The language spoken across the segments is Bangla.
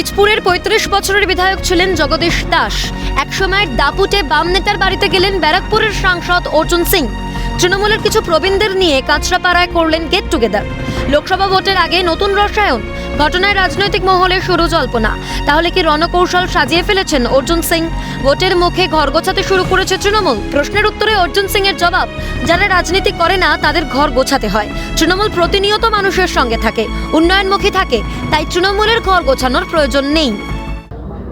বীজপুরের পঁয়ত্রিশ বছরের বিধায়ক ছিলেন জগদীশ দাস। একসময় দাপুটে বাম নেতার বাড়িতে গেলেন ব্যারাকপুরের সাংসদ অর্জুন সিং। তৃণমূলের কিছু প্রবীণদের নিয়ে কাঁচরাপাড়ায় করলেন গেট টুগেদার লোকসভা ভোটের আগে নতুন রসায়ন, ঘটনায় রাজনৈতিক মহলে শুরু জল্পনা। তাহলে কি রণকৌশল সাজিয়ে ফেলেছেন অর্জুন সিং? ভোটের মুখে ঘর গোছাতে শুরু করেছে তৃণমূল। প্রশ্নের উত্তরে অর্জুন সিং এর জবাব, যারা রাজনীতি করে না, তাদের ঘর গোছাতে হয়। তৃণমূল প্রতিনিয়ত মানুষের সঙ্গে থাকে, উন্নয়নমুখী থাকে, তাই তৃণমূলের ঘর গোছানোর প্রয়োজন নেই।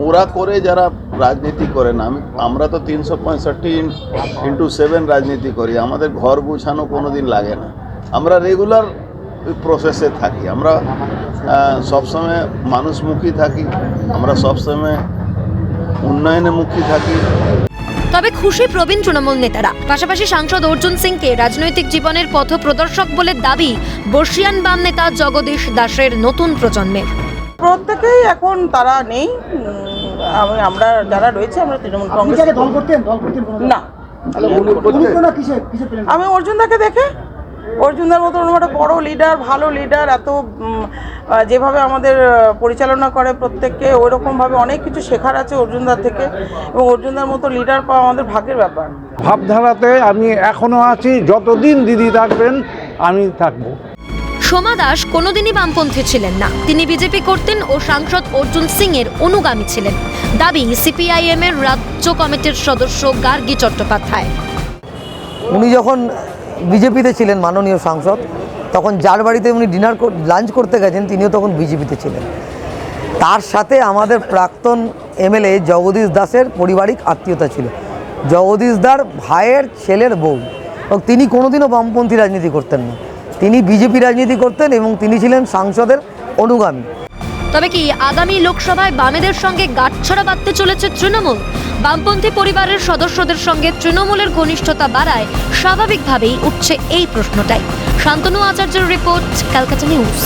ওরা করে যারা রাজনীতি করে না। আমি আমরা তো তিনশো পঁয়ষট্টি ইন্টু সেভেন রাজনীতি করি। আমাদের ঘর গুছানো কোনো দিন লাগে না। আমরা রেগুলার প্রসেসে থাকি। আমরা সবসময় মানুষমুখী থাকি। আমরা সবসময় উন্নয়নে মুখী থাকি। তবে খুশি প্রবীণ তৃণমূল নেতারা। পাশাপাশি সাংসদ অর্জুন সিংকে রাজনৈতিক জীবনের পথ প্রদর্শক বলে দাবি বর্ষিয়ান বাম নেতা জগদীশ দাসের নতুন প্রজন্মের। প্রত্যেকেই এখন তারা নেই। আমি- আমরা যারা রয়েছে আমরা তৃণমূল কংগ্রেস দল করতেন দল করতেন না। পেলেন? আমি অর্জুনদাকে দেখে। অর্জুনদার মতো ওরকম একটা বড় লিডার ভালো লিডার এত যেভাবে আমাদের পরিচালনা করে প্রত্যেককে ওই রকমভাবে অনেক কিছু শেখার আছে অর্জুনদার থেকে। এবং অর্জুনদার মতো লিডার পাওয়া আমাদের ভাগ্যের ব্যাপার। ভাবধারাতে আমি এখনও আছি যতদিন দিদি থাকবেন আমি থাকব। সোমা দাস কোনোদিনই বামপন্থী ছিলেন না। তিনি বিজেপি করতেন ও সাংসদ অর্জুন সিং এর অনুগামী ছিলেন। দাবি, সিপিআইএম এর রাজ্য কমিটির সদস্য গার্গী চট্টোপাধ্যায়। উনি যখন বিজেপিতে ছিলেন, মাননীয় সাংসদ, তখন যার বাড়িতে উনি ডিনার লাঞ্চ করতে গেছেন, তিনিও তখন বিজেপিতে ছিলেন। তার সাথে আমাদের প্রাক্তন এমএলএ জগদীশ দাসের পারিবারিক আত্মীয়তা ছিল। জগদীশ দার ভাইয়ের ছেলের বউ। এবং তিনি কোনোদিনও বামপন্থী রাজনীতি করতেন না। তিনি বিজেপি রাজনীতি করতেন এবং তিনি ছিলেন সাংসদের অনুগামী। তবে কি আগামী লোকসভায় বামেদের সঙ্গে গাঁটছড়া বাঁধতে চলেছে তৃণমূল? বামপন্থী পরিবারের সদস্যদের সঙ্গে তৃণমূলের ঘনিষ্ঠতা বাড়ায় স্বাভাবিকভাবেই উঠছে এই প্রশ্নটাই। শান্তনু আচার্যের রিপোর্ট, ক্যালকাটা নিউজ।